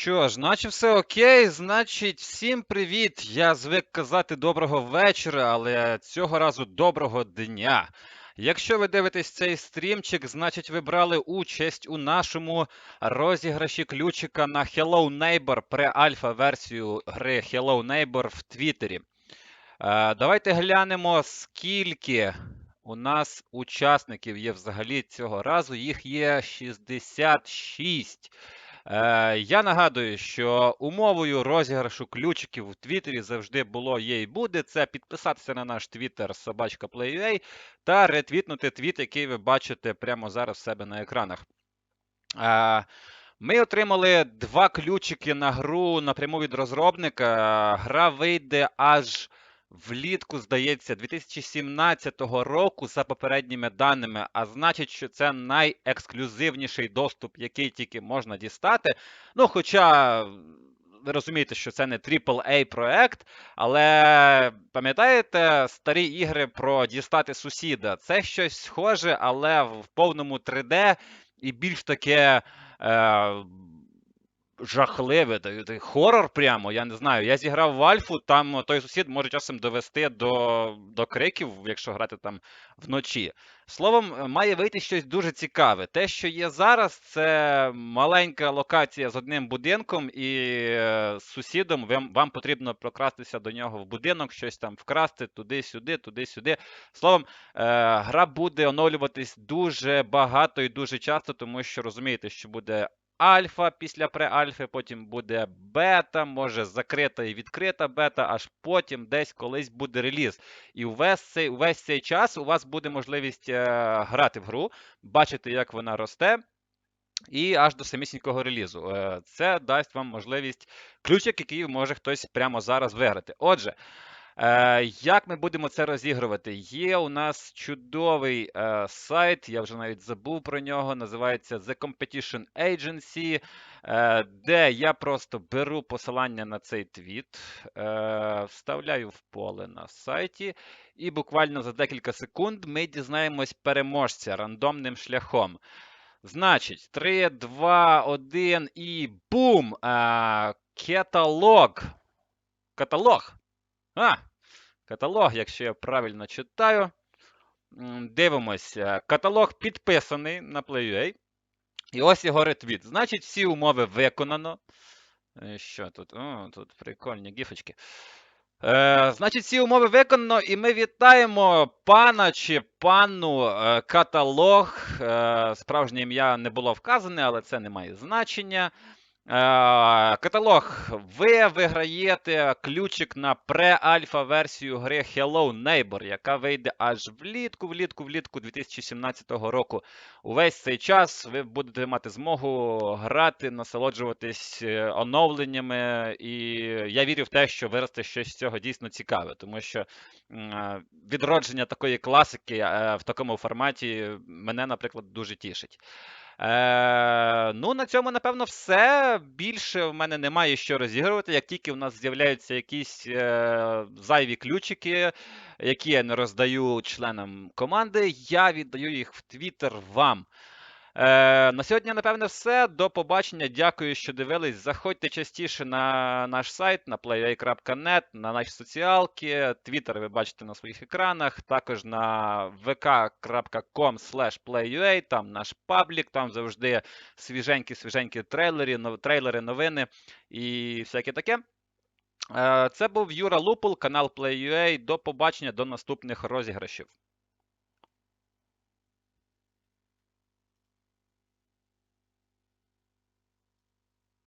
Що ж, наче все окей, значить, всім привіт. Я звик казати доброго вечора, але цього разу доброго дня. Якщо ви дивитесь цей стрімчик, значить ви брали участь у нашому розіграші ключика на Hello Neighbor pre-альфа версію гри Hello Neighbor в Твіттері. Е, давайте глянемо, скільки у нас учасників є взагалі цього разу. Їх є 66. Е, я нагадую, що умовою розіграшу ключиків у Твіттері завжди було є і буде. Це підписатися на наш Твіттер собачка Play.ua та ретвітнути твіт, який ви бачите прямо зараз в себе на екранах. Е, ми отримали два ключики на гру напряму від розробника. Гра вийде аж влітку, здається, 2017 року за попередніми даними, а значить, що це найексклюзивніший доступ, який тільки можна дістати. Ну, хоча. Ви розумієте, що це не AAA проект, але пам'ятаєте старі ігри про дістати сусіда? Це щось схоже, але в повному 3D і більш таке е, жахливе, хорор прямо. Я не знаю. Я зіграв в Альфу, там той сусід може часом довести до, до криків, якщо грати там вночі. Словом, е, має вийти щось дуже цікаве. Те, що є зараз, це маленька локація з одним будинком, і е, з сусідом вам, вам потрібно прокрастися до нього в будинок, щось там вкрасти туди-сюди, туди-сюди. Словом, е, гра буде оновлюватись дуже багато і дуже часто, тому що розумієте, що буде альфа після преальфи, потім буде бета, може закрита і відкрита бета, аж потім десь колись буде реліз. І увесь цей, увесь цей час у вас буде можливість е, грати в гру, бачити, як вона росте. І аж до самісінького релізу. Е, Це дасть вам можливість ключик, який може хтось прямо зараз виграти. Отже, Як ми будемо це розігрувати? Є у нас чудовий е, сайт, я вже навіть забув про нього. Називається The Competition Agency, е, де я просто беру посилання на цей твіт, е, вставляю в поле на сайті, і буквально за декілька секунд ми дізнаємось переможця рандомним шляхом. Значить, 3, 2, 1 і бум! Е, Каталог. Каталог. А, каталог, якщо я правильно читаю. Дивимося. Каталог підписаний на Play.ua. І ось його ретвіт. Значить, всі умови виконано. Е, Що тут? О, тут прикольні гіфочки. Е, значить, всі умови виконано, і ми вітаємо пана чи панну е, каталог. Е, справжнє ім'я не було вказане, але це не має значення. Е, Каталог. Ви виграєте ключик на пре-альфа версію гри Hello Neighbor, яка вийде аж влітку, влітку, влітку 2017 року. Увесь цей час ви будете мати змогу грати, насолоджуватись е, оновленнями, і я вірю в те, що виросте щось з цього дійсно цікаве, тому що е, відродження такої класики в такому форматі мене, наприклад, дуже тішить. Е, ну, на цьому, напевно, все. Більше в мене немає що розігрувати. Як тільки в нас з'являються якісь е, зайві ключики, які я не роздаю членам команди, я віддаю їх в Твіттер вам. Е, на сьогодні, напевне, все. До побачення. Дякую, що дивились. Заходьте частіше на наш сайт, на play.net, на наші соціалки. Твіттер ви бачите на своїх екранах. Також на vk.com там наш паблік, там завжди свіженькі-свіженькі трейлери, трейлери, новини і всяке таке. Е, Це був Юра Лупул, канал Play.ua. До побачення, до наступних розіграшів.